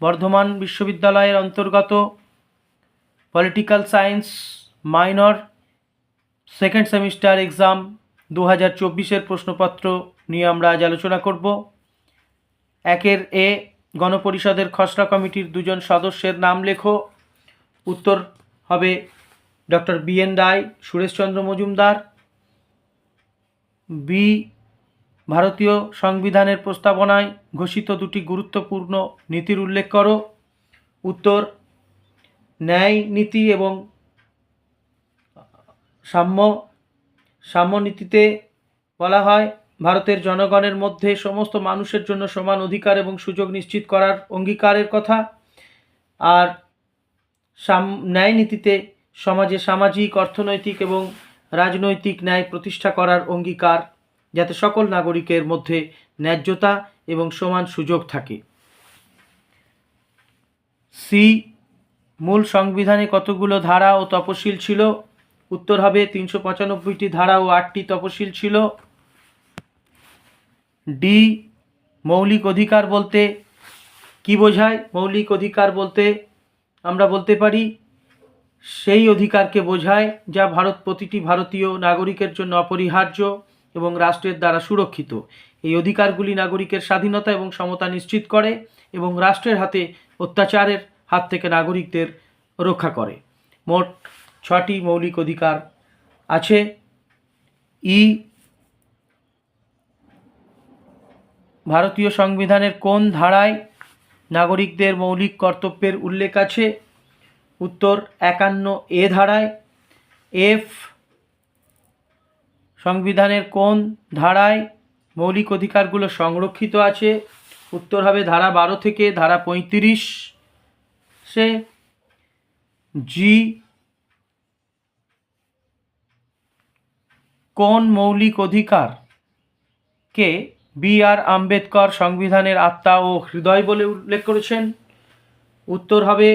বর্ধমান বিশ্ববিদ্যালয়ের অন্তর্গত political science minor second semester exam দু হাজার চব্বিশের প্রশ্নপত্র নিয়ে আমরা আজ আলোচনা করব। একের এ গণপরিষদের খসড়া কমিটির দুজন সদস্যের নাম লেখো। উত্তর হবে doctor B N Roy, Sureshchandra Majumdar. B ভারতীয় সংবিধানের প্রস্তাবনায় ঘোষিত দুটি গুরুত্বপূর্ণ নীতির উল্লেখ করো। উত্তর, ন্যায় নীতি এবং সাম্য। সাম্যনীতিতে বলা হয়, ভারতের জনগণের মধ্যে সমস্ত মানুষের জন্য সমান অধিকার এবং সুযোগ নিশ্চিত করার অঙ্গীকারের কথা। আর সাম, ন্যায় নীতিতে সমাজে সামাজিক, অর্থনৈতিক এবং রাজনৈতিক ন্যায় প্রতিষ্ঠা করার অঙ্গীকার যাতে সকল নাগরিকের মধ্যে ন্যায্যতা এবং সমান সুযোগ থাকে। সি, মূল সংবিধানে কতগুলো ধারা ও তপশিল ছিল? উত্তর হবে তিনশো পঁচানব্বইটি ধারা ও আটটি তপশিল ছিল। ডি, মৌলিক অধিকার বলতে কি বোঝায়? মৌলিক অধিকার বলতে আমরা বলতে পারি, সেই অধিকারকে বোঝায় যা ভারত প্রতিটি ভারতীয় নাগরিকের জন্য অপরিহার্য। এবং রাষ্ট্রের দ্বারা সুরক্ষিত। এই অধিকারগুলি নাগরিকের স্বাধীনতা এবং সমতা নিশ্চিত করে এবং রাষ্ট্রের হাতে অত্যাচারের হাত থেকে নাগরিকদের রক্ষা করে। মোট ছটি মৌলিক অধিকার আছে। ই ভারতীয় সংবিধানের কোন ধারায় নাগরিকদের মৌলিক কর্তব্যের উল্লেখ আছে? উত্তর একান্ন এ ধারায়। এফ সংবিধানের কোন ধারায় মৌলিক অধিকারগুলো সংরক্ষিত আছে? উত্তর হবে ধারা বারো থেকে ধারা পঁয়ত্রিশ। সে জি কোন মৌলিক অধিকারকে বি আর আম্বেদকর সংবিধানের আত্মা ও হৃদয় বলে উল্লেখ করেছেন? উত্তর হবে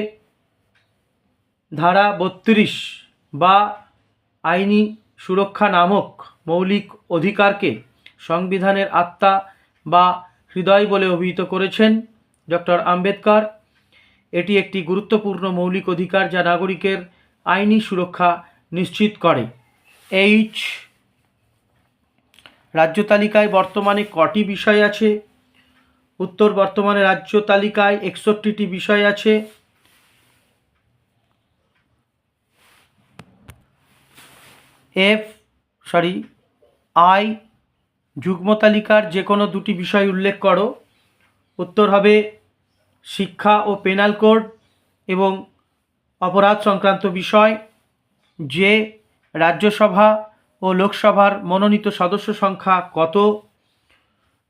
ধারা বত্রিশ বা আইনি সুরক্ষা নামক মৌলিক অধিকারকে সংবিধানের আত্মা বা হৃদয় বলে অভিহিত করেছেন ডক্টর আম্বেদকর। এটি একটি গুরুত্বপূর্ণ মৌলিক অধিকার যা নাগরিকের আইনি সুরক্ষা নিশ্চিত করে। এইচ রাজ্য তালিকায় বর্তমানে কটি বিষয় আছে? উত্তর বর্তমানে রাজ্য তালিকায় একষট্টিটি বিষয় আছে। এফ, সরি আই, যুগ্ম তালিকার যে কোনো দুটি বিষয় উল্লেখ করো। উত্তর হবে শিক্ষা ও পেনাল কোড এবং অপরাধ সংক্রান্ত বিষয়। যে রাজ্যসভা ও লোকসভার মনোনীত সদস্য সংখ্যা কত?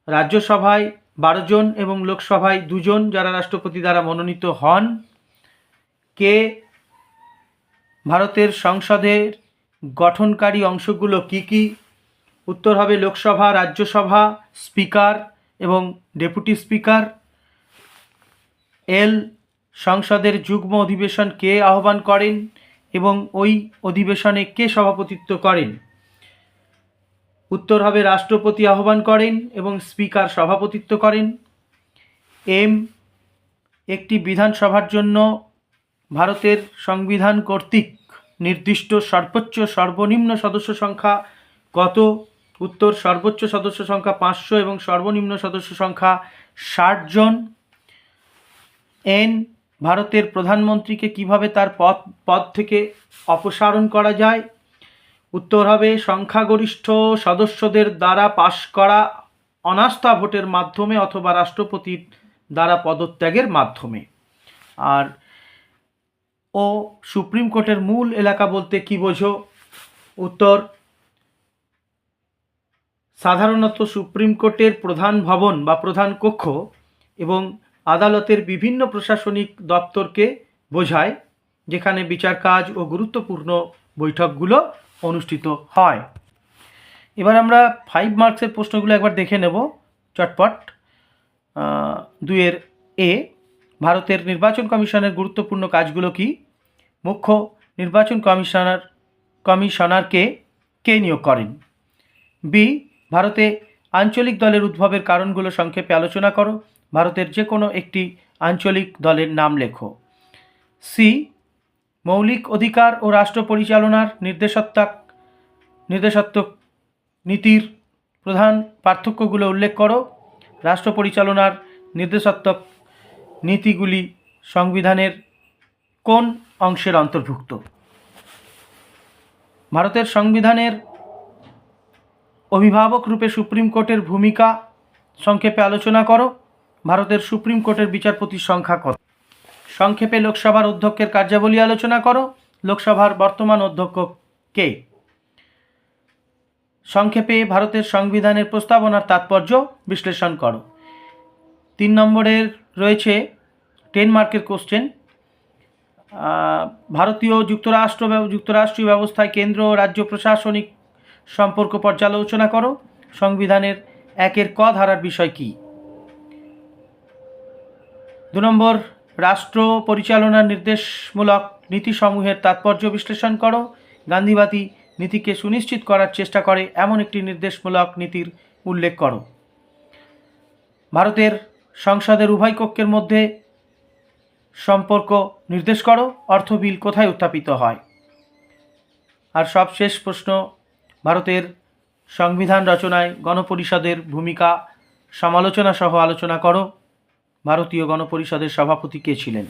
রাজ্যসভায় বারো জন এবং লোকসভায় দুজন যারা রাষ্ট্রপতি দ্বারা মনোনীত হন। কে, ভারতের সংসদের গঠনকারী অংশগুলো কি কি? উত্তর হবে লোকসভা, রাজ্যসভা, স্পিকার এবং ডেপুটি স্পিকার। এল, সংসদের যুগ্ম অধিবেশন কে আহ্বান করেন এবং ওই অধিবেশনে কে সভাপতিত্ব করেন? উত্তর হবে রাষ্ট্রপতি আহ্বান করেন এবং স্পিকার সভাপতিত্ব করেন। এম, একটি বিধানসভার জন্য ভারতের সংবিধান কর্তৃক নির্দিষ্ট সর্বোচ্চ সর্বনিম্ন সদস্য সংখ্যা কত? উত্তর সর্বোচ্চ সদস্য সংখ্যা পাঁচশো এবং সর্বনিম্ন সদস্য সংখ্যা ষাট জন এন, ভারতের প্রধানমন্ত্রীকে কীভাবে তার পদ পদ থেকে অপসারণ করা যায়? উত্তর হবে, সংখ্যাগরিষ্ঠ সদস্যদের দ্বারা পাশ করা অনাস্থা ভোটের মাধ্যমে অথবা রাষ্ট্রপতির দ্বারা পদত্যাগের মাধ্যমে। আর ও, সুপ্রিম কোর্টের মূল এলাকা বলতে কি বোঝো? উত্তর সাধারণত সুপ্রিম কোর্টের প্রধান ভবন বা প্রধান কক্ষ এবং আদালতের বিভিন্ন প্রশাসনিক দপ্তরকে বোঝায় যেখানে বিচার কাজ ও গুরুত্বপূর্ণ বৈঠকগুলো অনুষ্ঠিত হয়। এবার আমরা ফাইভ মার্কসের প্রশ্নগুলো একবার দেখে নেব চটপট। আহ, দুইয়ের এ ভারতের নির্বাচন কমিশনের গুরুত্বপূর্ণ কাজগুলো কি? মুখ্য নির্বাচন কমিশনার কমিশনারকে কে নিয়োগ করেন? বি ভারতে আঞ্চলিক দলের উদ্ভবের কারণগুলো সংক্ষেপে আলোচনা করো। ভারতের যে কোনো একটি আঞ্চলিক দলের নাম লেখো। সি, মৌলিক অধিকার ও রাষ্ট্র পরিচালনার নির্দেশত্বাক নির্দেশাত্মক নীতির প্রধান পার্থক্যগুলো উল্লেখ করো। রাষ্ট্র পরিচালনার নির্দেশাত্মক নীতিগুলি সংবিধানের কোন অংশের অন্তর্ভুক্ত? ভারতের সংবিধানের অভিভাবক রূপে সুপ্রিম কোর্টের ভূমিকা সংক্ষেপে আলোচনা করো। ভারতের সুপ্রিম কোর্টের বিচারপতির সংখ্যা কত? সংক্ষেপে লোকসভার অধ্যক্ষের কার্যাবলী আলোচনা করো। লোকসভার বর্তমান অধ্যক্ষ কে? সংক্ষেপে ভারতের সংবিধানের প্রস্তাবনার তাৎপর্য বিশ্লেষণ করো। তিন নম্বরের রয়েছে টেন মার্কের কোশ্চেন ভারতীয় যুক্তরাষ্ট্র যুক্তরাষ্ট্রীয় ব্যবস্থায় কেন্দ্র, রাজ্য প্রশাসনিক সম্পর্ক পর্যালোচনা করো। সংবিধানের একের ক ধারার বিষয় কী? দু নম্বর, রাষ্ট্র পরিচালনার নির্দেশমূলক নীতিসমূহের তাৎপর্য বিশ্লেষণ করো। গান্ধীবাদী নীতিকে সুনিশ্চিত করার চেষ্টা করে এমন একটি নির্দেশমূলক নীতির উল্লেখ করো। ভারতের সংসদের উভয় কক্ষের মধ্যে সম্পর্ক নির্দেশ করো। অর্থ বিল কোথায় উত্থাপিত হয়? আর সবশেষ প্রশ্ন ভারতের সংবিধান রচনায় গণপরিষদের ভূমিকা সমালোচনা সহ আলোচনা করো। ভারতীয় গণপরিষদের সভাপতি কে ছিলেন?